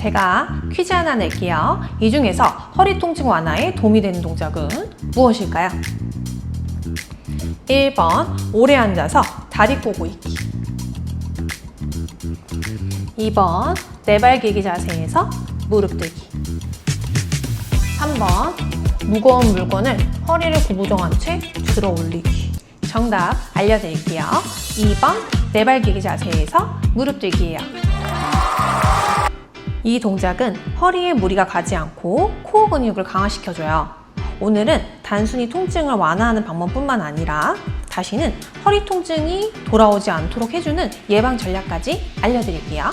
제가 퀴즈 하나 낼게요. 이 중에서 허리 통증 완화에 도움이 되는 동작은 무엇일까요? 1번 오래 앉아서 다리 꼬고 있기. 2번 네발기기 자세에서 무릎 들기. 3번 무거운 물건을 허리를 구부정한 채 들어 올리기. 정답 알려드릴게요. 2번 네발기기 자세에서 무릎 들기예요 이 동작은 허리에 무리가 가지 않고 코어 근육을 강화시켜줘요. 오늘은 단순히 통증을 완화하는 방법뿐만 아니라 다시는 허리 통증이 돌아오지 않도록 해주는 예방 전략까지 알려드릴게요.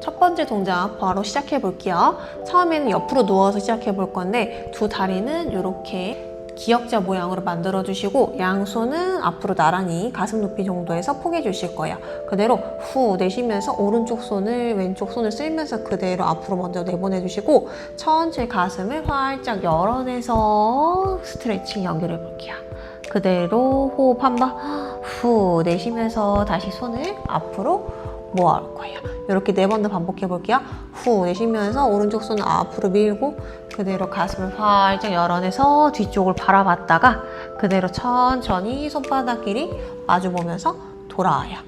첫 번째 동작 바로 시작해 볼게요. 처음에는 옆으로 누워서 시작해 볼 건데 두 다리는 이렇게 기역자 모양으로 만들어 주시고 양손은 앞으로 나란히 가슴 높이 정도에서 포개 주실 거예요. 그대로 후 내쉬면서 오른쪽 손을 왼쪽 손을 쓸면서 그대로 앞으로 먼저 내보내 주시고 천천히 가슴을 활짝 열어내서 스트레칭 연결해 볼게요. 그대로 호흡 한번 후 내쉬면서 다시 손을 앞으로 모아올 거예요. 이렇게 네 번 더 반복해 볼게요. 후 내쉬면서 오른쪽 손을 앞으로 밀고 그대로 가슴을 활짝 열어내서 뒤쪽을 바라봤다가 그대로 천천히 손바닥끼리 마주 보면서 돌아와요.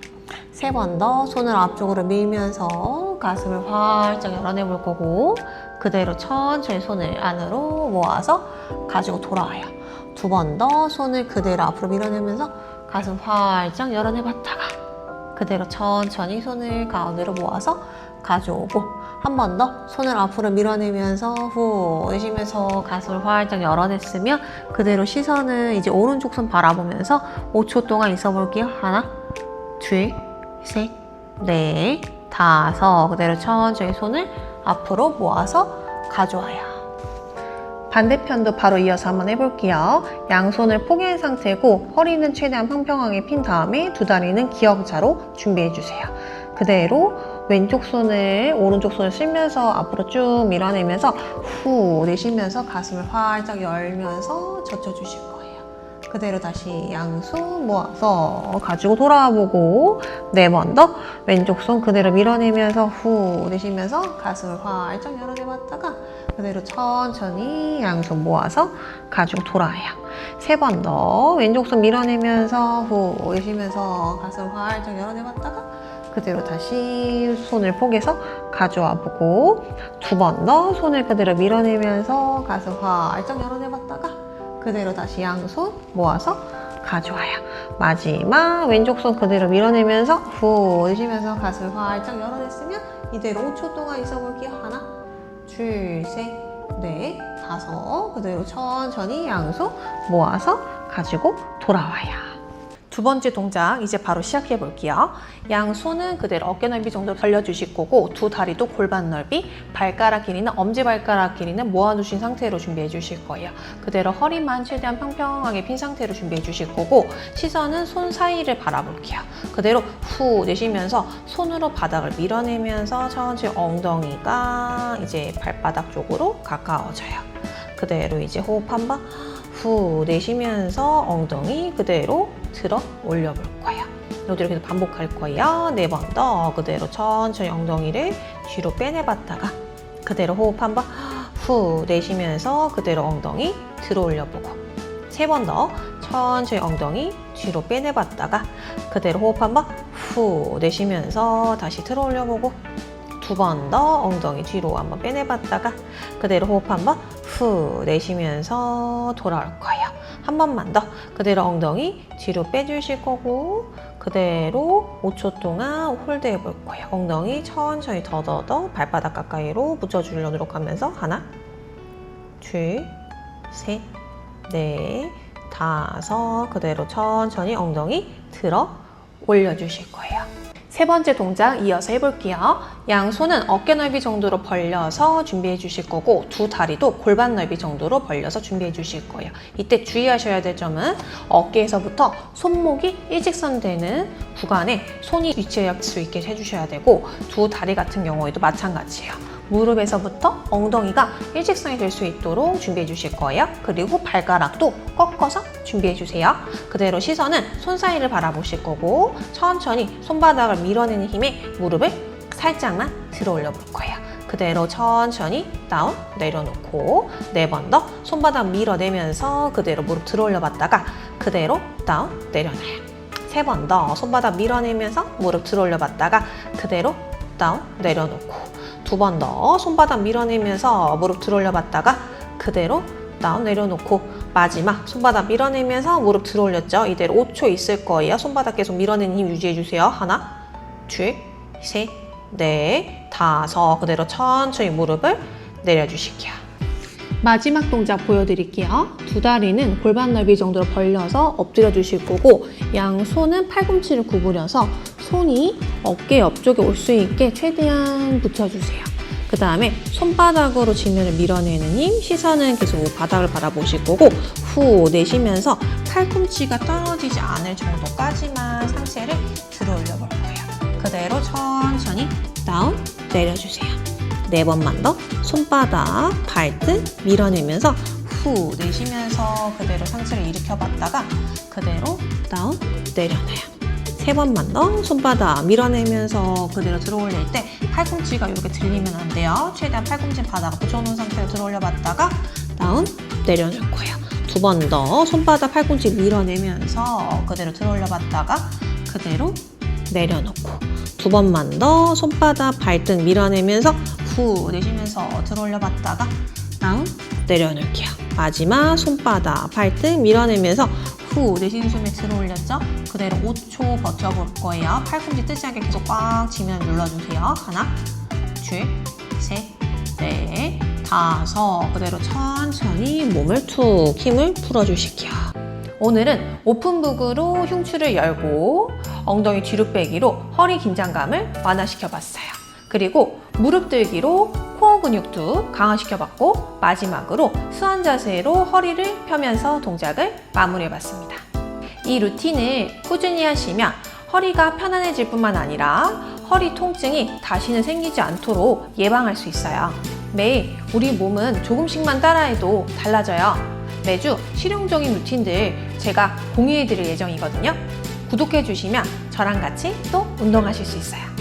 세 번 더 손을 앞쪽으로 밀면서 가슴을 활짝 열어내 볼 거고 그대로 천천히 손을 안으로 모아서 가지고 돌아와요. 두 번 더 손을 그대로 앞으로 밀어내면서 가슴 활짝 열어내 봤다가 그대로 천천히 손을 가운데로 모아서 가져오고 한 번 더 손을 앞으로 밀어내면서 후 내쉬면서 가슴을 활짝 열어냈으면 그대로 시선은 이제 오른쪽 손 바라보면서 5초 동안 있어 볼게요. 하나, 둘, 셋, 넷, 다섯. 그대로 천천히 손을 앞으로 모아서 가져와요. 반대편도 바로 이어서 한번 해볼게요. 양손을 포개한 상태고 허리는 최대한 평평하게 핀 다음에 두 다리는 기역자로 준비해주세요. 그대로 왼쪽 손을 오른쪽 손을 쓸면서 앞으로 쭉 밀어내면서 후 내쉬면서 가슴을 활짝 열면서 젖혀주실 거예요. 그대로 다시 양손 모아서 가지고 돌아와 보고 네 번 더 왼쪽 손 그대로 밀어내면서 후 내쉬면서 가슴을 활짝 열어내봤다가 그대로 천천히 양손 모아서 가지고 돌아와요. 세 번 더 왼쪽 손 밀어내면서 후 내쉬면서 가슴 활짝 열어내봤다가 그대로 다시 손을 포개서 가져와 보고 두 번 더 손을 그대로 밀어내면서 가슴 활짝 열어내봤다가 그대로 다시 양손 모아서 가져와요. 마지막 왼쪽 손 그대로 밀어내면서 후 내쉬면서 가슴 활짝 열어냈으면 이대로 5초 동안 있어 볼게요. 하나, 둘, 셋, 넷, 다섯. 그대로 천천히 양손 모아서 가지고 돌아와요. 두 번째 동작 이제 바로 시작해 볼게요. 양손은 그대로 어깨 넓이 정도 벌려주실 거고 두 다리도 골반 넓이, 발가락 길이는 엄지발가락 길이는 모아두신 상태로 준비해 주실 거예요. 그대로 허리만 최대한 평평하게 핀 상태로 준비해 주실 거고 시선은 손 사이를 바라볼게요. 그대로 후 내쉬면서 손으로 바닥을 밀어내면서 천천히 엉덩이가 이제 발바닥 쪽으로 가까워져요. 그대로 이제 호흡 한 번 후 내쉬면서 엉덩이 그대로 들어 올려볼 거예요. 이것도 이렇게 반복할 거예요. 네 번 더 그대로 천천히 엉덩이를 뒤로 빼내봤다가 그대로 호흡 한번 후 내쉬면서 그대로 엉덩이 들어 올려보고 세 번 더 천천히 엉덩이 뒤로 빼내봤다가 그대로 호흡 한번 후 내쉬면서 다시 들어 올려보고 두 번 더 엉덩이 뒤로 한번 빼내봤다가 그대로 호흡 한번 후 내쉬면서 돌아올 거예요. 한 번만 더 그대로 엉덩이 뒤로 빼주실 거고 그대로 5초 동안 홀드 해 볼 거예요. 엉덩이 천천히 더더더 발바닥 가까이로 붙여주려 노력하면서 하나 둘 셋, 넷, 다섯 그대로 천천히 엉덩이 들어 올려주실 거예요. 세 번째 동작 이어서 해볼게요. 양손은 어깨 넓이 정도로 벌려서 준비해 주실 거고 두 다리도 골반 넓이 정도로 벌려서 준비해 주실 거예요. 이때 주의하셔야 될 점은 어깨에서부터 손목이 일직선 되는 구간에 손이 위치할 수 있게 해주셔야 되고 두 다리 같은 경우에도 마찬가지예요. 무릎에서부터 엉덩이가 일직선이 될 수 있도록 준비해 주실 거예요. 그리고 발가락도 꺾어서 준비해 주세요. 그대로 시선은 손 사이를 바라보실 거고 천천히 손바닥을 밀어내는 힘에 무릎을 살짝만 들어 올려 볼 거예요. 그대로 천천히 다운 내려놓고 네 번 더 손바닥 밀어내면서 그대로 무릎 들어 올려봤다가 그대로 다운 내려놔요. 세 번 더 손바닥 밀어내면서 무릎 들어 올려봤다가 그대로 다운 내려놓고 두 번 더 손바닥 밀어내면서 무릎 들어 올려 봤다가 그대로 다운 내려놓고 마지막 손바닥 밀어내면서 무릎 들어 올렸죠. 이대로 5초 있을 거예요. 손바닥 계속 밀어내는 힘 유지해 주세요. 하나, 둘, 셋, 넷, 다섯. 그대로 천천히 무릎을 내려주실게요. 마지막 동작 보여드릴게요. 두 다리는 골반 넓이 정도로 벌려서 엎드려 주실 거고 양손은 팔꿈치를 구부려서 손이 어깨 옆쪽에 올 수 있게 최대한 붙여주세요. 그 다음에 손바닥으로 지면을 밀어내는 힘, 시선은 계속 바닥을 바라보실 거고 후 내쉬면서 팔꿈치가 떨어지지 않을 정도까지만 상체를 들어 올려 볼 거예요. 그대로 천천히 다운 내려주세요. 네 번만 더 손바닥, 발등 밀어내면서 후 내쉬면서 그대로 상체를 일으켜 봤다가 그대로 다운 내려놔요. 세 번만 더 손바닥 밀어내면서 그대로 들어 올릴 때 팔꿈치가 이렇게 들리면 안 돼요. 최대한 팔꿈치 바닥 붙여놓은 상태로 들어 올려봤다가 다운 내려줄 거예요. 두 번 더 손바닥 팔꿈치 밀어내면서 그대로 들어 올려봤다가 그대로 내려놓고 두 번만 더 손바닥 발등 밀어내면서 후 내쉬면서 들어 올려 봤다가 다운 내려놓을게요. 마지막 손바닥 발등 밀어내면서 후 내쉬는 숨에 들어 올렸죠? 그대로 5초 버텨볼 거예요. 팔꿈치 뜨지 않게 계속 꽉 쥐면 눌러주세요. 하나, 둘, 셋, 넷, 다섯. 그대로 천천히 몸을 툭 힘을 풀어주실게요. 오늘은 오픈북으로 흉추를 열고 엉덩이 뒤로 빼기로 허리 긴장감을 완화시켜 봤어요. 그리고 무릎 들기로 코어 근육도 강화시켜 봤고 마지막으로 수완 자세로 허리를 펴면서 동작을 마무리해 봤습니다. 이 루틴을 꾸준히 하시면 허리가 편안해질 뿐만 아니라 허리 통증이 다시는 생기지 않도록 예방할 수 있어요. 매일 우리 몸은 조금씩만 따라해도 달라져요. 매주 실용적인 루틴들 제가 공유해 드릴 예정이거든요. 구독해 주시면 저랑 같이 또 운동하실 수 있어요.